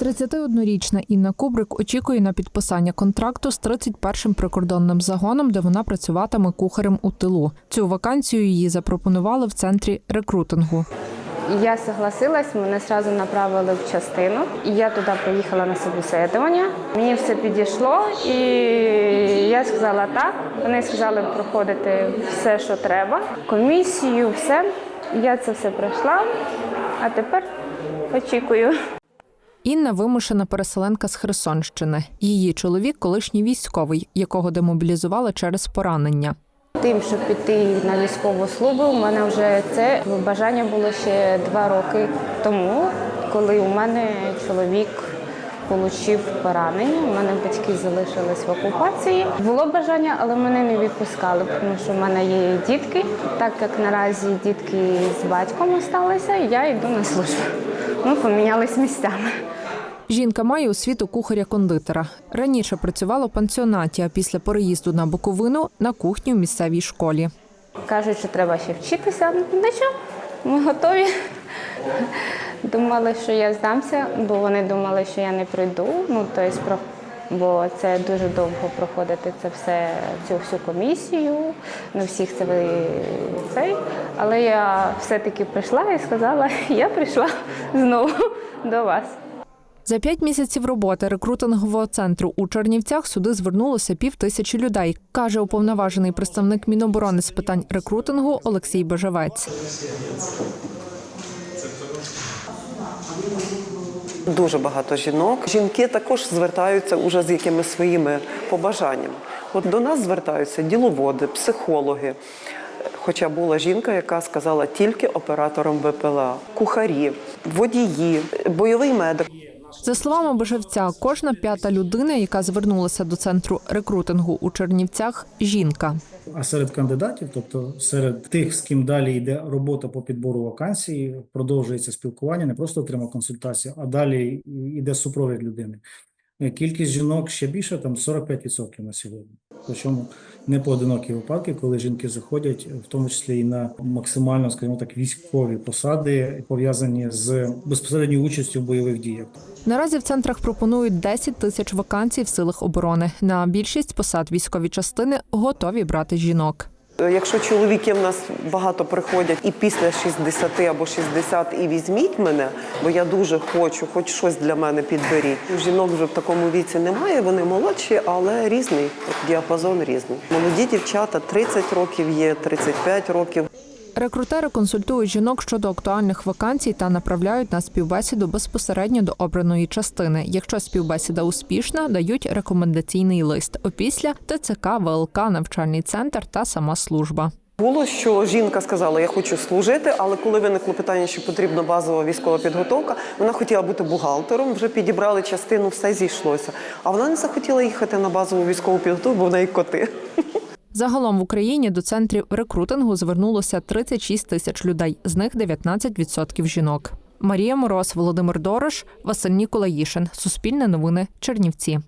31-річна Інна Кубрик очікує на підписання контракту з 31-м прикордонним загоном, де вона працюватиме кухарем у тилу. Цю вакансію її запропонували в центрі рекрутингу. Я согласилась, мене одразу направили в частину. І я туди поїхала на собеседування. Мені все підійшло, і я сказала так. Вони сказали проходити все, що треба. Комісію, все. Я це все пройшла, а тепер очікую. Інна вимушена переселенка з Херсонщини. Її чоловік колишній військовий, якого демобілізували через поранення. Тим, щоб піти на військову службу, у мене вже це бажання було ще два роки тому, коли у мене чоловік отримав поранення. У мене батьки залишились в окупації. Було бажання, але мене не відпускали, тому що в мене є дітки. Так як наразі дітки з батьком залишилися, я йду на службу. Ми помінялись місцями. Жінка має освіту кухаря-кондитера. Раніше працювала в пансіонаті, а після переїзду на Буковину на кухні в місцевій школі. Кажуть, що треба ще вчитися. Що, ми готові. Думали, що я здамся, бо вони думали, що я не прийду. Ну, тобто, бо це дуже довго проходити це все, цю всю комісію. Не всіх це цей. Але я все-таки прийшла і сказала, я прийшла знову до вас. За п'ять місяців роботи рекрутингового центру у Чернівцях сюди звернулося пів тисячі людей, каже уповноважений представник Міноборони з питань рекрутингу Олексій Бежевець. Дуже багато жінок. Жінки також звертаються уже з якимись своїми побажаннями. От до нас звертаються діловоди, психологи. Хоча була жінка, яка сказала тільки оператором БПЛА, кухарі, водії, бойовий медик. За словами Бежевця, кожна п'ята людина, яка звернулася до центру рекрутингу у Чернівцях, жінка. А серед кандидатів, тобто серед тих, з ким далі йде робота по підбору вакансій, продовжується спілкування, не просто отримав консультацію, а далі йде супровід людини. Е, Кількість жінок ще більше, там 45% на сьогодні. Причому не поодинокі випадки, коли жінки заходять, в тому числі і на максимально, скажімо так, військові посади, пов'язані з безпосередньою участю в бойових діях. Наразі в центрах пропонують 10 тисяч вакансій в силах оборони. На більшість посад військові частини готові брати жінок. Якщо чоловіки в нас багато приходять і після 60 або 60 і візьміть мене, бо я дуже хочу, хоч щось для мене підберіть. Жінок вже в такому віці немає, вони молодші, але різний діапазон різний. Молоді дівчата 30 років є, 35 років. Рекрутери консультують жінок щодо актуальних вакансій та направляють на співбесіду безпосередньо до обраної частини. Якщо співбесіда успішна, дають рекомендаційний лист. Опісля ТЦК, ВЛК, навчальний центр та сама служба. Було, що жінка сказала, я хочу служити, але коли виникло питання, що потрібна базова військова підготовка, вона хотіла бути бухгалтером, вже підібрали частину, все зійшлося. А вона не захотіла їхати на базову військову підготовку, бо в неї коти. Загалом в Україні до центрів рекрутингу звернулося 36 тисяч людей, з них 19% жінок. Марія Мороз, Володимир Дорош, Василь Ніколаїшин. Суспільне новини. Чернівці.